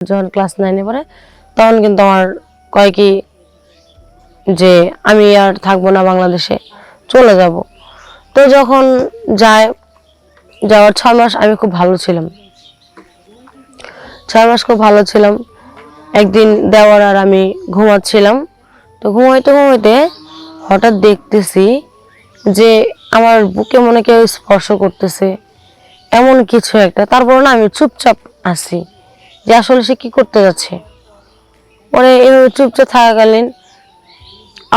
যখন ক্লাস নাইনে পড়ে, তখন কিন্তু আমার কয় কি যে আমি আর থাকব না বাংলাদেশে, চলে যাব। তো যখন যায়, যাওয়ার ছয় মাস আমি খুব ভালো ছিলাম। ছয় মাস খুব ভালো ছিলাম। একদিন দেওয়ার আর আমি ঘুমাচ্ছিলাম। তো ঘুমাইতে ঘুমাইতে হঠাৎ দেখতেছি যে আমার বুকে মনে কেউ স্পর্শ করতেছে। এমন কিছু একটা। তারপর না আমি চুপচাপ আছি। যে আসলে সে কি করতে যাচ্ছে? পরে এভাবে চুপচাপ থাকাকালীন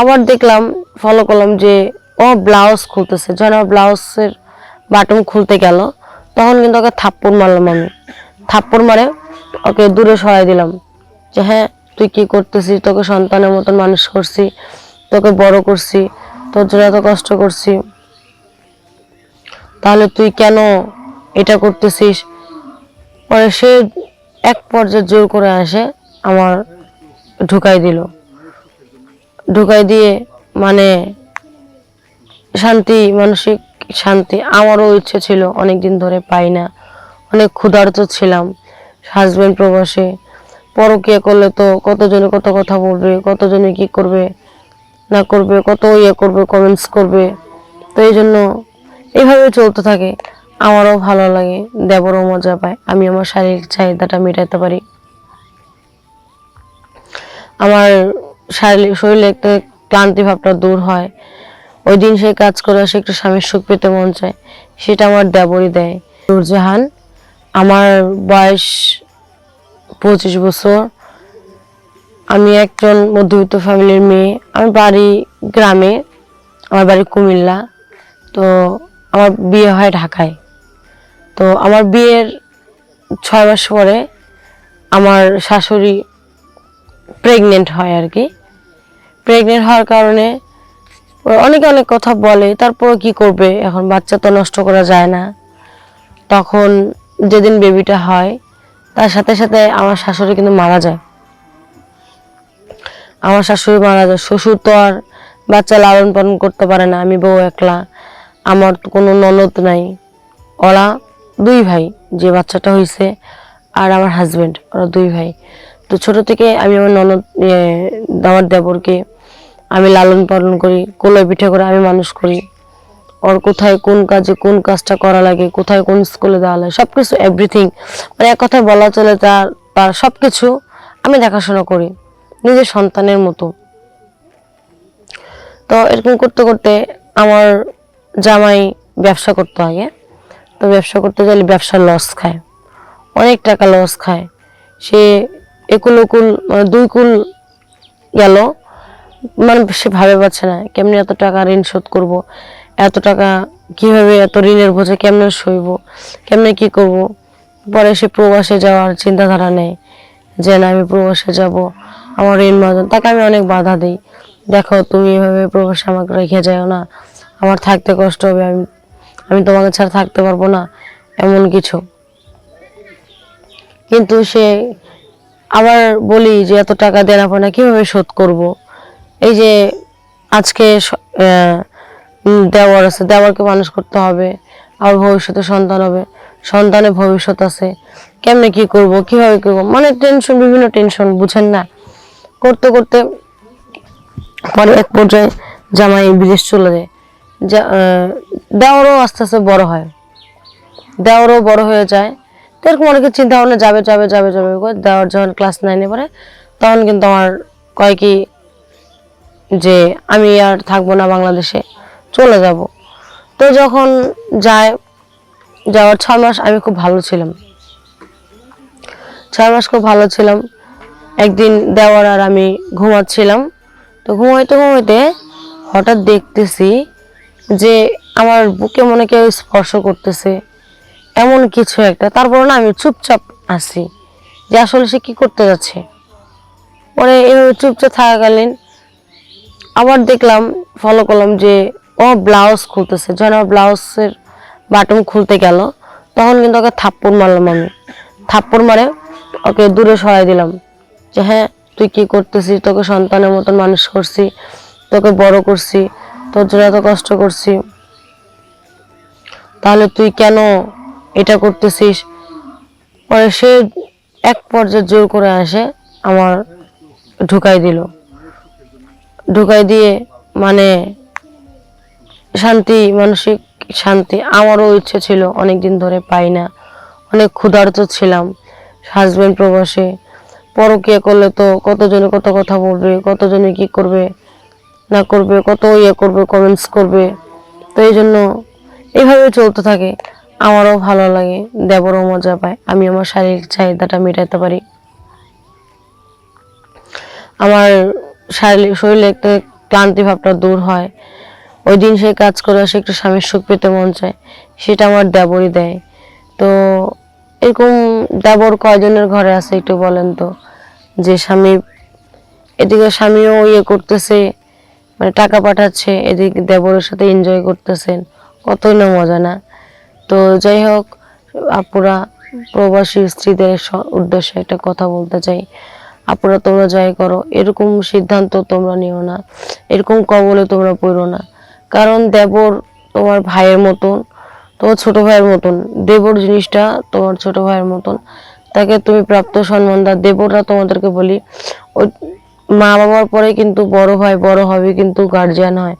আবার দেখলাম ফলো করলাম যে, ও ব্লাউজ খুলতেছে। যখন আমার ব্লাউজের বাটন খুলতে গেল, তখন কিন্তু ওকে থাপ্পড় মারলাম আমি। থাপ্পড় মারে ওকে দূরে সরাই দিলাম। যে হ্যাঁ তুই কি করতেছিস? তোকে সন্তানের মতন মানুষ করছি, তোকে বড় করছি, তোর জন্য এত কষ্ট করছি। তাহলে তুই কেন এটা করতেছিস? পরে সে এক পর্যায়ে জোর করে আসে আমার ঢুকাই দিল। ঢুকাই দিয়ে মানে শান্তি, মানসিক শান্তি আমারও ইচ্ছে ছিল অনেক দিন ধরে পাই না। অনেক ক্ষুধার্ত ছিলাম হাজবেন্ড প্রবাসে। পরকিয়া করলে তো কতজনে কত কথা বলবে, কতজনে কি করবে, না করবে, কত ইয়ে করবে কমেন্টস করবে। তো এই জন্য এইভাবে চলতে থাকে। আমারও ভালো লাগে, দেবরও মজা পায়। আমি আমার শারীরিক চাহিদাটা মেটাতে পারি। আমার শারীরিক শরীরে একটা ক্লান্তি ভাবটা দূর হয়। ওই দিন সেই কাজ করে আসে, একটু স্বামীর সুখ পেতে মন চায়। সেটা আমার দেবরই দেয়। নূরজাহান, আমার বয়স পঁচিশ বছর। আমি একজন মধ্যবিত্ত ফ্যামিলির মেয়ে। আমি বাড়ি গ্রামে, আমার বাড়ি কুমিল্লা। তো আমার বিয়ে হয় ঢাকায়। তো আমার বিয়ের ছয় মাস পরে আমার শাশুড়ি প্রেগনেন্ট হয় আর কি। প্রেগনেন্ট হওয়ার কারণে অনেকে অনেক কথা বলে তারপর কি করবে? এখন বাচ্চা তো নষ্ট করা যায় না। তখন যেদিন বেবিটা হয়, তার সাথে সাথে আমার শাশুড়ি কিন্তু মারা যায়। আমার শাশুড়ি মারা যায়, শ্বশুর তো আর বাচ্চা লালন পালন করতে পারে না, আমি বউ একলা, আমার কোনো ননদ নাই। ওরা দুই ভাই, যে বাচ্চাটা হয়েছে আর আমার হাজবেন্ড ওরা দুই ভাই। তো ছোট থেকে আমি আমার ননদ আমার দেবরকে আমি লালন পালন করি, কোলে পিঠে করে আমি মানুষ করি। ওর কোথায় কোন কাজে কোন কাজটা করা লাগে, কোথায় কোন স্কুলে দেওয়া লাগে সব কিছু এভরিথিং মানে এক কথায় বলা চলে তার তার সব কিছু আমি দেখাশোনা করি, নিজের সন্তানের মতো। তো এরকম করতে করতে আমার জামাই ব্যবসা করতে আগে। ব্যবসা করতে গেলে ব্যবসা লস খায়। অনেক টাকা লস খায়। সে একুল ওকুল মানে দুই কুল গেল মানে সে ভাবে পাচ্ছে না, কেমনি এত টাকা ঋণ শোধ করব? এত টাকা কীভাবে, এত ঋণের বোঝে কেমনে সইব? কেমনে কি করব? পরে সে প্রবাসে যাওয়ার চিন্তাধারা নেই যে না, আমি প্রবাসে যাব, আমার ঋণ মহাজন তাকে আমি অনেক বাধা দিই। দেখো, তুমি এভাবে প্রবাসে আমাকে রেখে যাও না। আমার থাকতে কষ্ট হবে, আমি আমি তোমাকে ছাড়া থাকতে পারব না, এমন কিছু। কিন্তু সে আবার বলি যে, এত টাকা দেনা পানা কীভাবে শোধ করব? এই যে আজকে দেওয়ার আছে, দেওয়ারকে মানুষ করতে হবে আর ভবিষ্যতে সন্তান হবে সন্তানের ভবিষ্যৎ আছে, কেমনে কি করব, কীভাবে করব? মানে টেনশন বিভিন্ন টেনশন বুঝেন না? করতে করতে পরে এক পর্যায়ে জামাই বিদেশ চলে যায়। দেওয়ারও আস্তে আস্তে বড় হয়। দেওয়ারও বড় হয়ে যায়। তো এরকম অনেকে চিন্তা ভাবনা যাবে যাবে যাবে যাবে করে দেওয়ার যখন ক্লাস নাইনে পড়ে, তখন কিন্তু আমার কয় কি যে, আমি আর থাকব না বাংলাদেশে, চলে যাব। তো যখন যায়, যাওয়ার ছয় মাস আমি খুব ভালো ছিলাম। ছয় মাস খুব ভালো ছিলাম। একদিন দেওয়ার আর আমি ঘুমাচ্ছিলাম। তো ঘুমাইতে ঘুমাইতে হঠাৎ দেখতেছি যে আমার বুকে মনে কেউ স্পর্শ করতেছে, এমন কিছু একটা। তারপর না আমি চুপচাপ আছি যে আসলে সে কি করতে যাচ্ছে। পরে এভাবে চুপচাপ থাকাকালীন আবার দেখলাম ফলো করলাম যে, ও ব্লাউজ খুলতেছে। যখন আমার ব্লাউজের বাটন খুলতে গেল, তখন কিন্তু ওকে থাপ্পড় মারলাম আমি। থাপ্পড় মারে ওকে দূরে সরাই দিলাম যে হ্যাঁ তুই কি করতেছিস? তোকে সন্তানের মতন মানুষ করছি, তোকে বড় করছি। তোর জন্য এত কষ্ট করছি। তাহলে তুই কেন এটা করতেছিস? পরে সে এক পর্যায়ে জোর করে আসে আমার ঢুকাই দিল। ঢুকাই দিয়ে মানে শান্তি, মানসিক শান্তি আমারও ইচ্ছে ছিল অনেক দিন ধরে পাই না। অনেক ক্ষুধার্ত ছিলাম হাজবেন্ড প্রবাসে। পরকিয়া করলে তো কতজনে কত কথা বলবে, কতজনে কি করবে? না করবে, কত ইয়ে করবে কমেন্টস করবে। তো এই জন্য এইভাবে চলতে থাকে। আমারও ভালো লাগে, দেবরও মজা পায়। আমি আমার শারীরিক চাহিদাটা মেটাতে পারি। আমার শারীরিক শরীরে একটা ক্লান্তি ভাবটা দূর হয়। ওই দিন সেই কাজ করে আসে, একটু স্বামীর সুখ পেতে মন চায়। সেটা আমার দেবরই দেয়। তো এরকম দেবর কয়জনের ঘরে আছে একটু বলেন তো? যে স্বামী, এদিকে স্বামীও ইয়ে করতেছে। মানে টাকা পাঠাচ্ছে, এদিকে দেবরের সাথে এনজয় করতেছেন। কতই না মজা না। তো যাই হোক, আপুরা, প্রবাসী স্ত্রীদের উদ্দেশ্যে একটা কথা বলতে চাই। আপুরা, তোমরা যাই করো, এরকম সিদ্ধান্ত তোমরা নিও না। এরকম কবলে তোমরা পড়ো না। কারণ দেবর তোমার ভাইয়ের মতন, তোমার ছোট ভাইয়ের মতন। দেবর জিনিসটা তোমার ছোট ভাইয়ের মতন। তাকে তুমি প্রাপ্ত সম্মান দাও। দেবররা তোমাদেরকে বলি, ওই মা বাবার পরে কিন্তু বড় হয় বড় হবে কিন্তু গার্জিয়ান হয়।